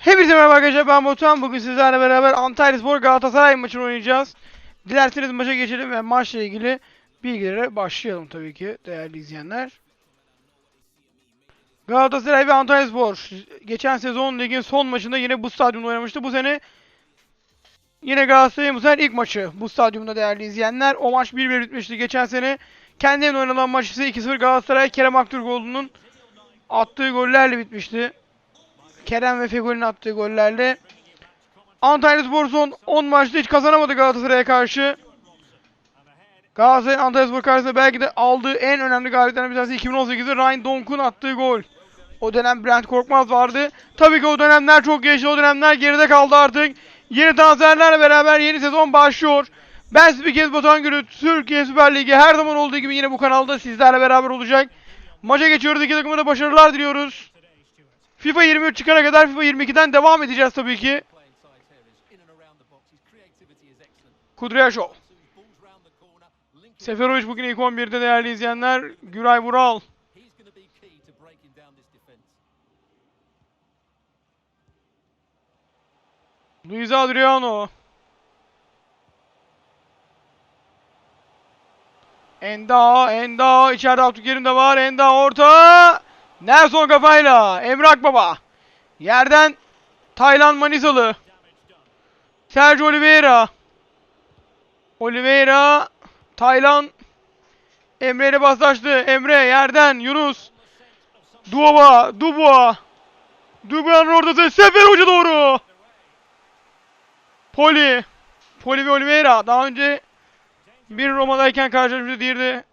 Hepinize merhaba arkadaşlar ben Batuhan. Bugün sizlerle beraber Antalyaspor Galatasaray maçını oynayacağız. Dilerseniz maça geçelim ve maçla ilgili bilgilere başlayalım tabii ki değerli izleyenler. Galatasaray ve Antalyaspor geçen sezon ligin son maçında yine bu stadyumda oynamıştı. Bu sene yine Galatasaray'ın bu sene ilk maçı bu stadyumda değerli izleyenler. O maç 1-1 bitmişti geçen sene. Kendi oynanan maç ise 2-0 Galatasaray Kerem Aktürkoğlu'nun attığı gollerle bitmişti. Kerem ve Fegoli'nin attığı gollerle. Antalyaspor son 10 maçta hiç kazanamadı Galatasaray'a karşı. Galatasaray Antalyaspor karşısında belki de aldığı en önemli galibiyetlerden bir tanesi 2018'de Ryan Donk'un attığı gol. O dönem Brent Korkmaz vardı. Tabii ki o dönemler çok geçti. O dönemler geride kaldı artık. Yeni transferlerle beraber yeni sezon başlıyor. Ben Spiker Batuhan Gülü, Türkiye Süper Ligi her zaman olduğu gibi yine bu kanalda sizlerle beraber olacak. Maça geçiyoruz. İki takıma da başarılar diliyoruz. FIFA 23 çıkana kadar FIFA 22'den devam edeceğiz tabii ki. Kudryashov. Seferovic bugün ilk 11'de değerli izleyenler. Güray Vural. Luis Adriano. Enda, Enda. içeride Abdülkerim de var. Enda orta. Nelson kafayla. Emrak Baba. Yerden Taylan Manisalı. Sergio Oliveira. Oliveira. Taylan. Emre ile paslaştı. Emre yerden Yunus. Duoba. Dubois. Dubois'ın ortası. Sefer Hoca doğru. Poli. Poli ve Oliveira. Daha önce bir Roma'dayken karşılaşmıştı. Diğeri de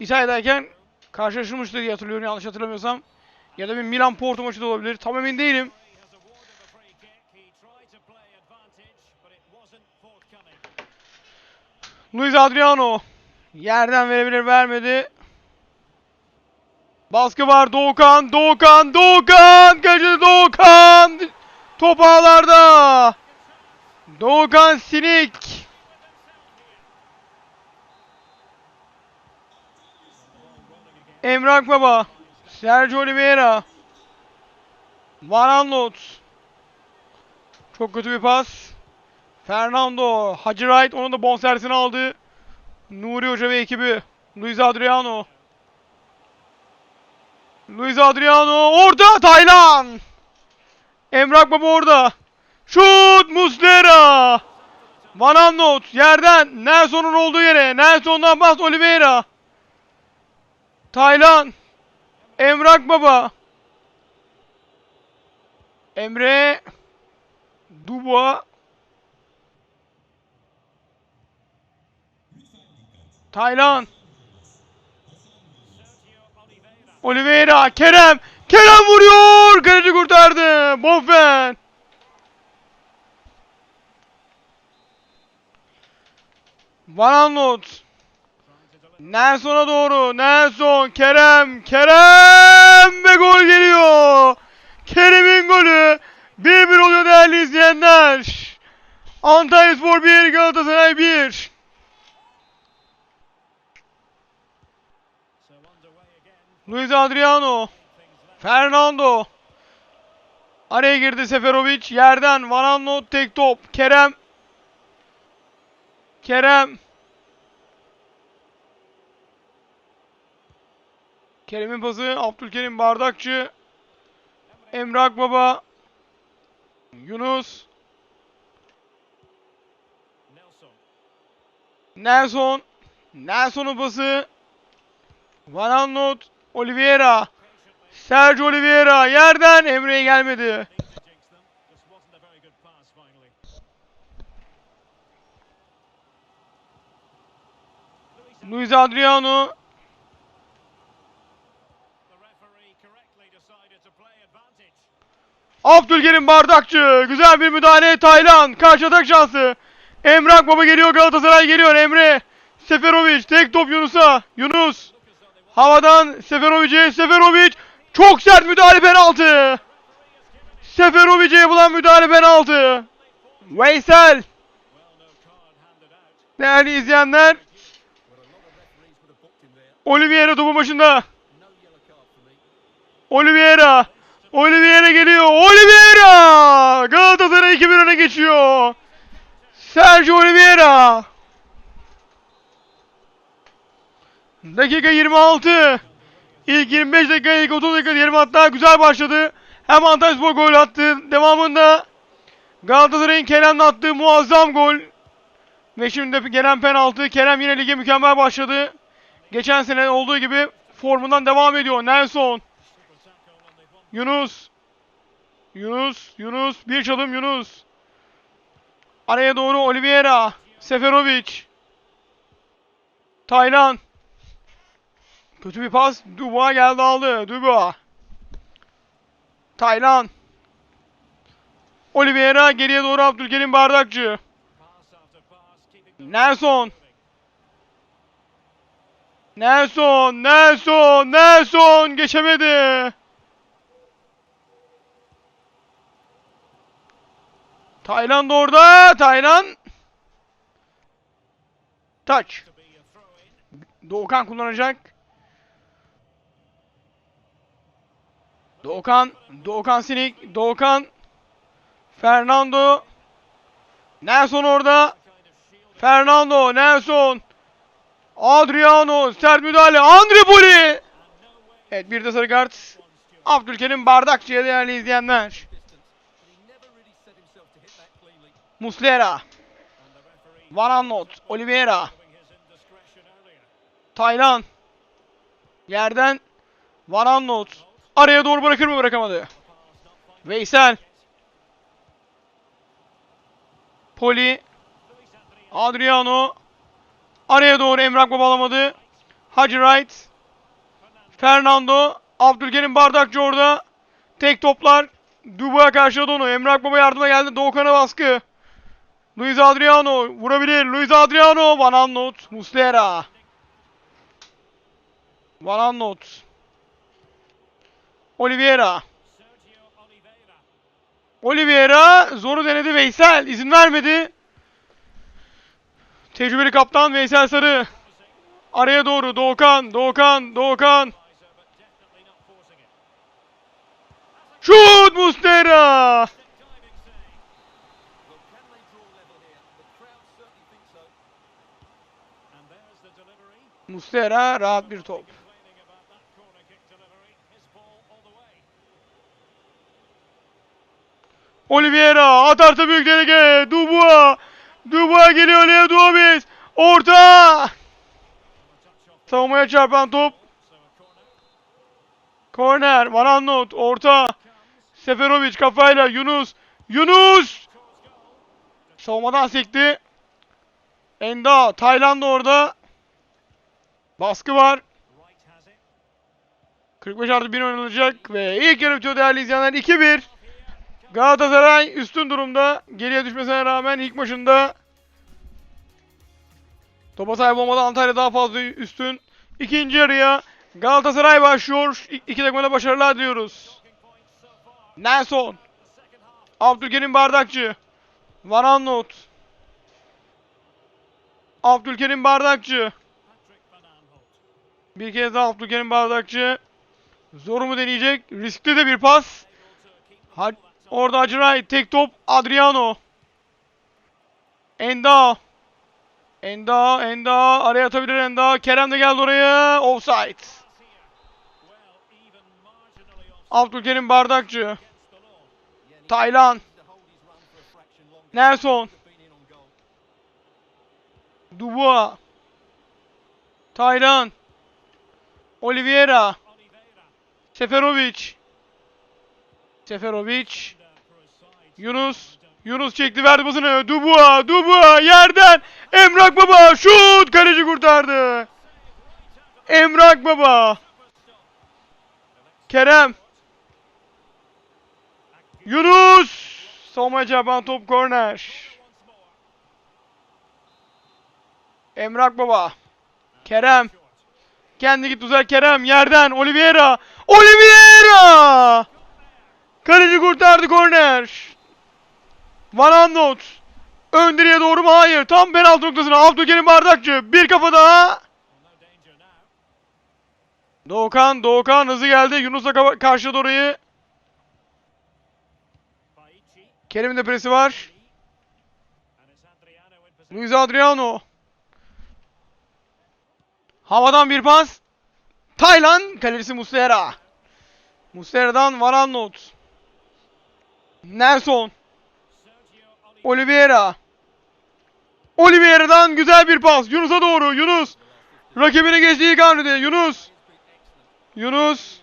İtalya'dayken karşılaşılmıştı diye hatırlıyorum yanlış hatırlamıyorsam. Ya da bir Milan Porto maçı da olabilir. Tam emin değilim. Luis Adriano. Yerden verebilir vermedi. Baskı var Doğukan, Doğukan, Doğukan! Kaçırdı Doğukan! Top ağlarda! Doğukan Sinik! Emrak Baba, Sergio Oliveira, Van Aanholt. Çok kötü bir pas. Fernando, Hacı Wright onun da bonservisini aldı. Nuri Hoca ve ekibi. Luis Adriano. Luis Adriano orada Taylan. Emrak Baba orada. Şut Muslera. Van Aanholt yerden Nelson'un olduğu yere. Nelson'dan pas Oliveira. Taylan. Emrak Baba. Emre. Dubois. Taylan. Oliveira, Kerem, Kerem vuruyor, kaleci kurtardı, Bofen. Van Aanholt. Nelson'a doğru, Nelson, Kerem, Kerem ve gol geliyor. Kerem'in golü 1-1 oluyor değerli izleyenler. Antalyaspor 1, Galatasaray 1. Luis Adriano. Fernando. Araya girdi Seferovic. Yerden Van Aanholt tek top. Kerem. Kerem. Kerem'in pası. Abdülkerim Bardakçı. Emrak Baba. Yunus. Nelson. Nelson'un pası. Van Aanholt. Oliveira. Sergio Oliveira yerden Emre'ye gelmedi. Luis Adriano. Abdülkerim Bardakçı. Güzel bir müdahale. Taylan. Karşı atak şansı. Emrak Baba geliyor. Galatasaray geliyor. Emre. Seferovic. Tek top Yunus'a. Yunus. Havadan Seferovic'e. Seferovic. Çok sert müdahale penaltı. Seferovic'e yapılan müdahale penaltı. Veysel. Değerli izleyenler. Oliveira topu başında. Oliveira. Oliveira geliyor. Oliveira! anda 2-1 öne geçiyor. Sergio Oliveira. Dakika 26. İlk 25 dakika, ilk 30 dakika diyelim hatta güzel başladı. Hem Antalyaspor gol attı. Devamında Galatasaray'ın Kerem'le attığı muazzam gol. Ve şimdi de gelen penaltı. Kerem yine lige mükemmel başladı. Geçen sene olduğu gibi formundan devam ediyor. Nelson. Yunus. Yunus. Yunus. Bir çalım Yunus. Araya doğru Oliveira. Seferovic. Taylan. Kötü bir pas. Dubois geldi aldı. Dubois. Taylan. Oliveira geriye doğru Abdülkerim Bardakçı. Nelson. Nelson, Nelson, Nelson geçemedi. Taylan da orada. Taylan. Touch. Doğukan kullanacak. Doğukan, Doğukan Sinik, Doğukan, Fernando, Nelson orada, Fernando, Nelson, Adriano, sert müdahale, Andre Poli. Evet bir de sarı kart. Abdülkerim Bardakçı'ya değerli izleyenler. Muslera, Van Aanholt, Oliveira, Taylan, yerden Van Aanholt, araya doğru bırakır mı bırakamadı. Veysel, Poli, Adriano, araya doğru Emrah Baba alamadı. Hacı Wright, Fernando, Abdülkerim Bardakçı orada. Tek toplar. Dubois'a karşıladı onu. Emrah Baba yardıma geldi. Doğukan'a baskı. Luis Adriano vurabilir. Luis Adriano. Van Aanholt. Muslera. Van Aanholt. Oliveira. Oliveira zoru denedi Veysel. izin vermedi. Tecrübeli kaptan Veysel Sarı. Araya doğru Doğukan, Doğukan, Doğukan. Şut Muslera. Muslera rahat bir top. Oliveira atarsa büyük tehlike. Dubois. Dubois geliyor Leo Duomis. Orta. Savunmaya çarpan top. Korner. Van Aanholt. Orta. Seferovic kafayla. Yunus. Yunus. Savunmadan sekti. Enda. Tayland orada. Baskı var. 45 artı 1 oynanacak ve ilk yarı bitiyor değerli izleyenler 2-1. Galatasaray üstün durumda. Geriye düşmesine rağmen ilk maçında topa sahip olmadan Antalya daha fazla üstün. İkinci yarıya Galatasaray başlıyor. İki takıma da başarılar diliyoruz. Nelson. Abdülkerim Bardakçı. Van Aanholt. Abdülkerim Bardakçı. Bir kez daha Abdülkerim Bardakçı. Zoru mu deneyecek? Riskli de bir pas. Ha Orada Acıray tek top Adriano. Enda. Enda, Enda araya atabilir Enda. Kerem de geldi oraya. Offside. Abdülkerim Bardakçı. Taylan. Nelson. Dubois. Taylan. Oliveira. Seferovic. Seferovic. Yunus. Yunus çekti verdi basını. Dubois. Dubois yerden. Emrak Baba. Şut. Kaleci kurtardı. Emrak Baba. Kerem. Yunus. Savunmaya çarpan top korner. Emrak Baba. Kerem. Kendi git uzak Kerem. Yerden Oliveira. Oliveira! Kaleci kurtardı korner. Van Aanholt. Ön direğe doğru mu? Hayır. Tam penaltı noktasına. Abdülkerim Bardakçı. Bir kafa daha. Doğukan. Doğukan hızlı geldi. Yunus'a ka- karşıladı orayı. Kerim'in de presi var. Luis Adriano. Havadan bir pas. Taylan kalecisi Muslera. Muslera'dan Varan Not. Nelson. Oliveira. Oliveira'dan güzel bir pas. Yunus'a doğru. Yunus. Rakibini geçti ilk. Yunus. Yunus.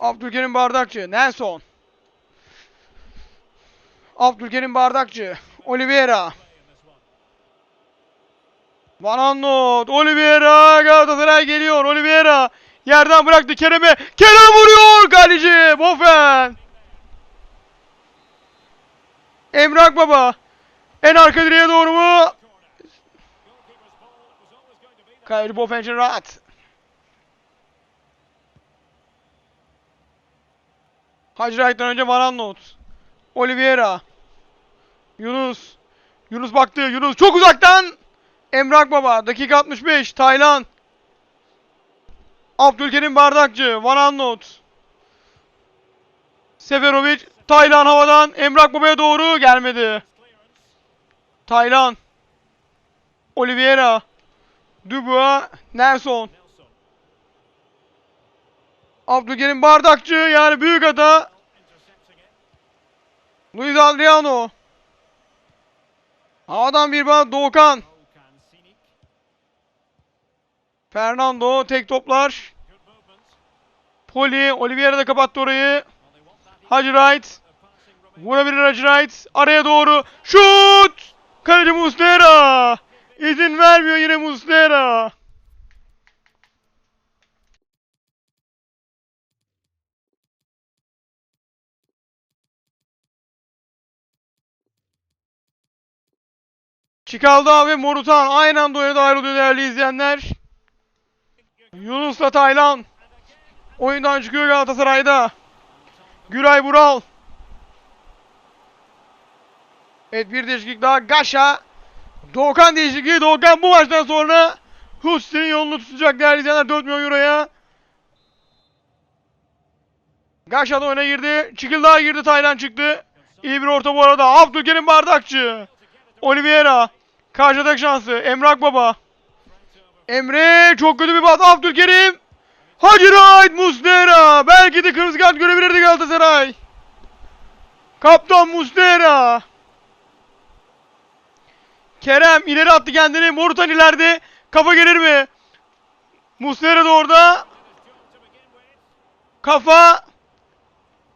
Abdülkerim Bardakçı. Nelson. Abdülkerim Bardakçı. Oliveira. Van Aanholt. Oliveira. Galatasaray geliyor. Oliveira. Yerden bıraktı Kerem'e. Kerem vuruyor. Kaleci. Bofen. Emrak Baba. En arka direğe doğru mu? Kaleci Bofen için rahat. Hacı Wright'tan önce Van. Oliveira. Yunus. Yunus baktı. Yunus çok uzaktan. Emrak Baba. Dakika 65. Taylan. Abdülkerim Bardakçı. Van Aanholt. Seferovic. Taylan havadan. Emrak Baba'ya doğru gelmedi. Taylan. Oliveira. Dubois. Nelson. Abdülkerim Bardakçı yani büyük hata. Luis Adriano. Havadan bir bana Doğukan. Fernando tek toplar. Poli, Oliveira da kapattı orayı. Hacı Wright. Vurabilir Hacı Wright. Araya doğru. Şut! Kaleci Muslera. İzin vermiyor yine Muslera. Çikalda ve Morutan aynı anda oyuna oluyor değerli izleyenler. Yunus'la Taylan. Oyundan çıkıyor Galatasaray'da. Güray Vural. Evet bir değişiklik daha. Gaşa. Doğukan değişikliği. Doğukan bu maçtan sonra Hussein yolunu tutacak değerli izleyenler 4 milyon euroya. Gaşa da oyuna girdi. Çıkıldağ girdi. Taylan çıktı. İyi bir orta bu arada. Abdülkerim Bardakçı. Oliveira. Karşıdaki şansı. Emrak Baba. Emre çok kötü bir pas. Abdülkerim. Hacı Wright Muslera. Belki de kırmızı kart görebilirdi Galatasaray. Kaptan Muslera. Kerem ileri attı kendini. Morutan ileride. Kafa gelir mi? Muslera da orada. Kafa.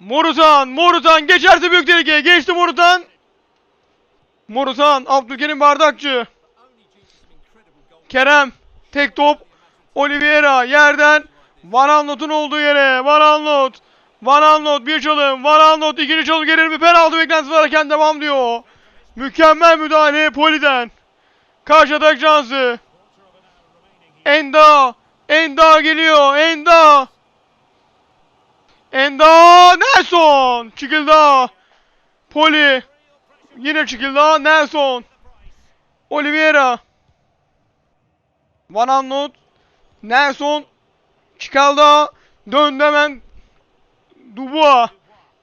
Morutan. Morutan geçerse büyük tehlike. Geçti Morutan. Morutan. Abdülkerim Bardakçı. Kerem. Tek top. Oliveira yerden. Van olduğu yere. Van Aanholt. Bir çalım. Van Aanholt ikinci çalım gelir mi? Penaltı beklentisi var. Hakem devam diyor. Mükemmel müdahale Poli'den. Karşı atak şansı. Enda. Enda geliyor. Enda. Enda. Nelson. Çıkıldı. Poli. Yine çıkıldı. Nelson. Oliveira. Van Aanholt. Nelson. Çıkaldı. Döndü hemen. Dubois.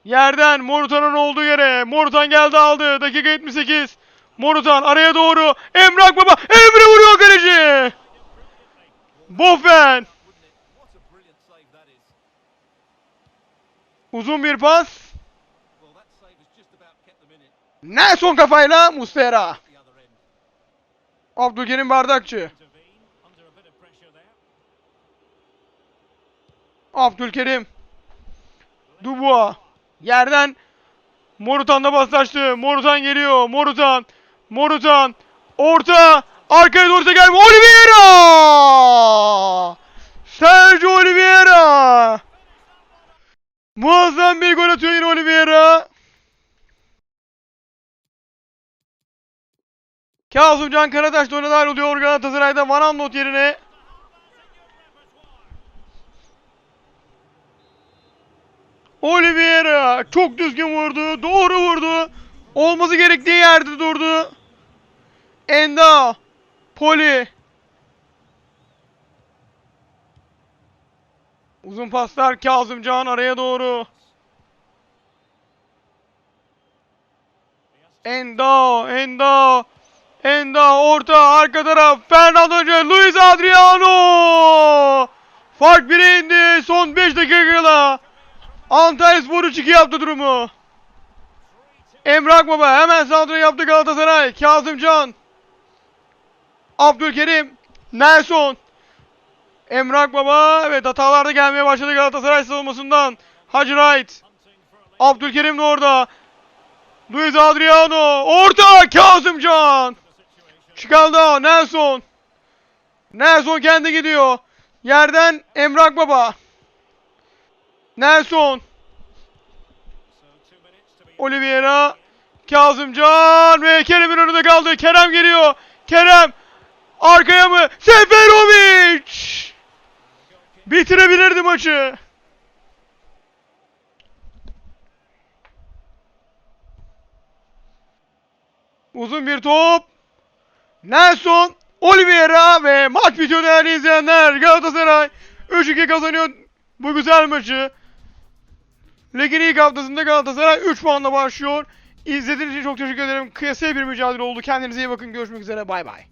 Yerden Morutan'ın olduğu yere. Morutan geldi aldı. Dakika 78. Morutan araya doğru. Emrak Baba. Emre vuruyor kaleci. Bofen. Uzun bir pas. Nelson kafayla end. Abdülkerim Bardakçı. Abdülkerim. Dubois. Yerden Morutan'da paslaştı. Morutan geliyor. Morutan. Morutan. Orta. Arkaya doğru gelme. Oliveira! Sergio Oliveira! Muazzam bir gol atıyor yine Oliveira. Kazımcan Karataş oyuna dahil oluyor Galatasaray'da Van Aanholt yerine. Oliveira çok düzgün vurdu. Doğru vurdu. Olması gerektiği yerde durdu. Enda. Poli. Uzun paslar Kazımcan araya doğru. Enda, Enda, Enda orta arka taraf Fernando Luis Adriano. Fark 1'e indi son 5 dakikada. Antalya Spor 3-2 yaptı durumu. Emrah Baba hemen saldırı yaptı Galatasaray. Kazımcan. Abdülkerim. Nelson. Emrah Baba evet hatalar da gelmeye başladı Galatasaray savunmasından. Hacı Wright. Abdülkerim de orada. Luis Adriano. Orta Kazımcan. Çıkaldı Nelson. Nelson kendi gidiyor. Yerden Emrah Baba. Nelson. Oliveira. Kazımcan ve Kerem'in önünde kaldı. Kerem geliyor. Kerem. Arkaya mı? Seferovic. Bitirebilirdi maçı. Uzun bir top. Nelson, Oliveira ve maç bitiyor değerli izleyenler. Galatasaray 3-2 kazanıyor bu güzel maçı. Ligin ilk haftasında Galatasaray 3 puanla başlıyor. İzlediğiniz için çok teşekkür ederim. Kıyasaya bir mücadele oldu. Kendinize iyi bakın. Görüşmek üzere. Bay bay.